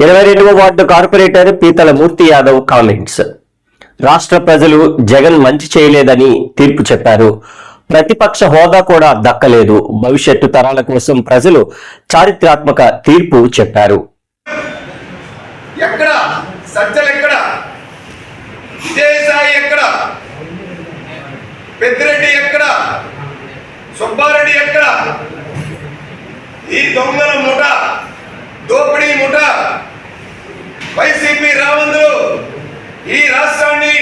ఇరవై రెండవ ward corporator పీతల మూర్తి యాదవ్ కామెంట్స్ రాష్ట్ర ప్రజలు జగన్ మంచి చేయలేదని తీర్పు చెప్పారు. ప్రతిపక్ష హోదా కూడా దక్కలేదు. భవిష్యత్తు తరాల కోసం ప్రజలు చారిత్రాత్మక తీర్పు చెప్పారు. సుబ్బారెడ్డి ఎక్కడ? ఈ దొంగల ముఠ దోపిడీ ముఠ వైసీపీ రావందులు ఈ రాష్ట్రాన్ని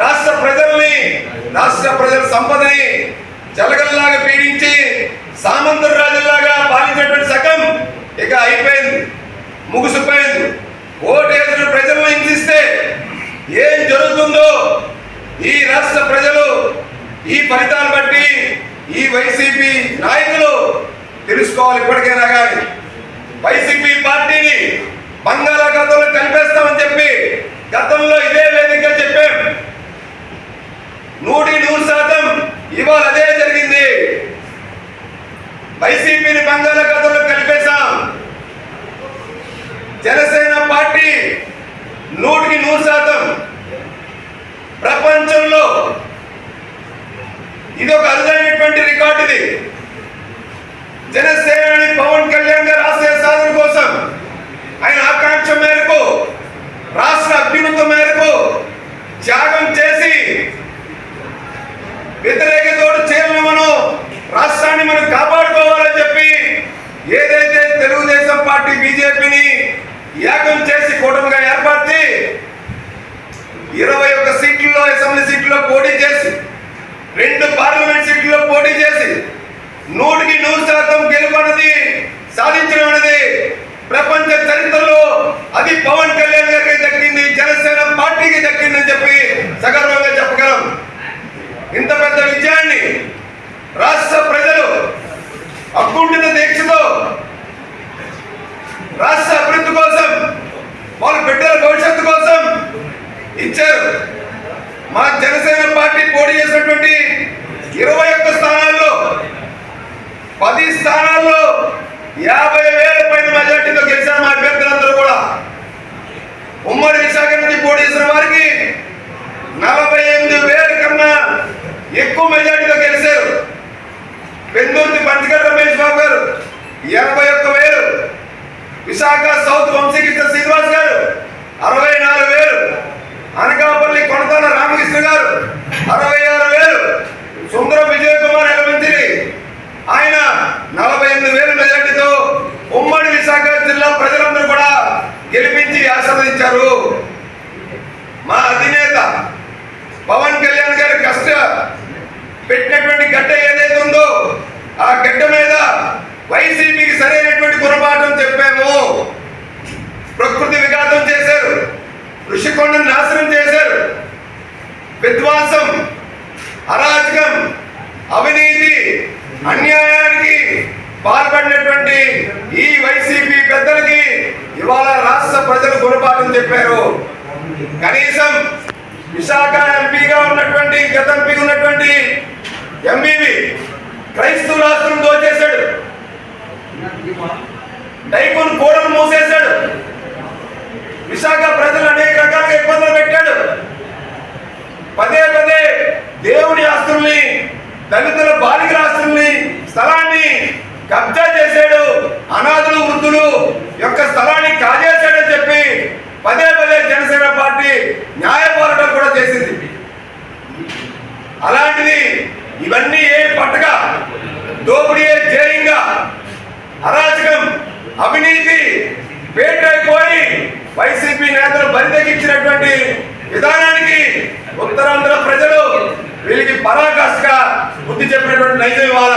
రాష్ట్ర ప్రజల్ని రాష్ట్ర ప్రజల సంపదని జలగల్లాగా పీడించి సామంతుడు రాజుల్లాగా పాలించేటువంటి సగం ఇక అయిపోయింది ముగిసిపోయింది. ఓటేసిన ప్రజలను హింసిస్తే ఏం జరుగుతుందో ఈ రాష్ట్ర ప్రజలు ఈ ఫలితాలు బట్టి ఈ వైసీపీ నాయకులు తెలుసుకోవాలి ఇప్పటికైనా కానీ వైసీపీ పార్టీని బంగాళాఖాతంలో కలిపేస్తామని చెప్పి గతంలో ఇదే వేదికగా చెప్పాం. నూటి నూరు శాతం ఇవాళ అదే జరిగింది. వైసీపీని బంగాళాఖాతంలో కలిపేశాం. జనసేన పార్టీ నూటికి నూరు శాతం. ప్రపంచంలో ఇది ఒక అరుదైనటువంటి రికార్డు ఇది. జనసేనని పవన్ కళ్యాణ్ గారు ఆశయ సాధన కోసం ఆయన ఆకాంక్ష మేరకు పార్టీ బీజేపీని యాగం చేసి కూటమిగా ఏర్పడితే ఇరవై ఒక్క సీట్లలో అసెంబ్లీ సీట్లలో పోటీ చేసి రెండు పార్లమెంట్ సీట్లలో పోటీ చేసి నూటికి నూరు శాతం గెలుపన్నది సాధించడం అనేది ప్రపంచ చరిత్రలో అది పవన్ కళ్యాణ్ గారికి దక్కింది జనసేన పార్టీకి దక్కిందని చెప్పి సగర్వంగా చెప్పగలం ఇంత పెద్ద విజయాన్ని రాష్ట్ర ప్రజలు అకుంఠిత దీక్షతో రాష్ట్ర అభివృద్ధి కోసం వాళ్ళ బిడ్డల భవిష్యత్తు కోసం ఇచ్చారు మా జనసేన పార్టీ పోటీ చేసినటువంటి ఇరవై ఒక్క స్థానాల్లో పది స్థానాల్లో యాభై వేల పైన మెజార్టీతో గెలిచారు మా అభ్యర్థులందరూ కూడా. ఉమ్మడి విశాఖ నుంచి పోటీ చేసిన వారికి నలభై ఎనిమిది వేల కన్నా ఎక్కువ మెజార్టీతో గెలిచారు. పెందుర్తి పంచగడ్డ రమేష్ బాబు గారు ఎనభై ఒక్క వేలు. విశాఖ సౌత్ వంశీకృష్ణ శ్రీనివాస్ గారు అరవై నాలుగు వేలు అనకాపల్లి కొనతాల రామకృష్ణ గారు అరవై ఆరు వేలు సుందర విజయ్ కుమార్ ఎలమంచిరి ఆయన నలభై ఎనిమిది వేల మెజార్టీతో ఉమ్మడి విశాఖ జిల్లా ప్రజలందరూ కూడా గెలిపించి ఆశీర్వదించారు మా అధినేత పవన్ కళ్యాణ్ గారి కష్ట పెట్టినటువంటి గడ్డ ఏదైతే ఉందో ఆ గడ్డ మీద వైసీపీకి సరైనటువంటి గుణపాఠం చెప్పాము. ప్రకృతి విఘాతం చేశారు. ఋషికొండను నాశనం చేశారు. విధ్వాసం అరాజకం అవినీతి అన్యాయం పాల్పడినటువంటి ఈ వైసీపీ పెద్దలకి ఇవాళ రాష్ట్ర ప్రజలు గుణపాఠం చెప్పారు. కనీసం విశాఖ ఎంపీగా ఉన్నటువంటి గత ఎంపీ ఉన్నటువంటి ఎంబీవి క్రైస్తవ రాష్ట్రం దోచేశాడు. డైకోన్ కోడలు మూసేశాడు. విశాఖ ప్రజలు అనేక రకాలుగా ఇబ్బందులు పెట్టాడు. పదే పదే దేవుని ఆస్తుల్ని దళితుల బాలికల ఆస్తుల్ని స్థలాన్ని కబ్జా చేశాడు. అనాథులు వృద్ధులు యొక్క స్థలాన్ని కాజేశాడని చెప్పి పదే పదే జనసేన పార్టీ న్యాయ పోరాటం కూడా చేసింది. అలాంటిది ఇవన్నీ ఏ పట్టగా దోపిడీ జయంగా? అరాచకం అవినీతి పేటైపోయి వైసీపీ నేతలు బరిదగించినటువంటి విధానానికి ఉత్తరాంధ్ర ప్రజలు వీళ్ళకి పరాకాష్గా బుద్ధి చెప్పినటువంటి నైజం ఇవాళ.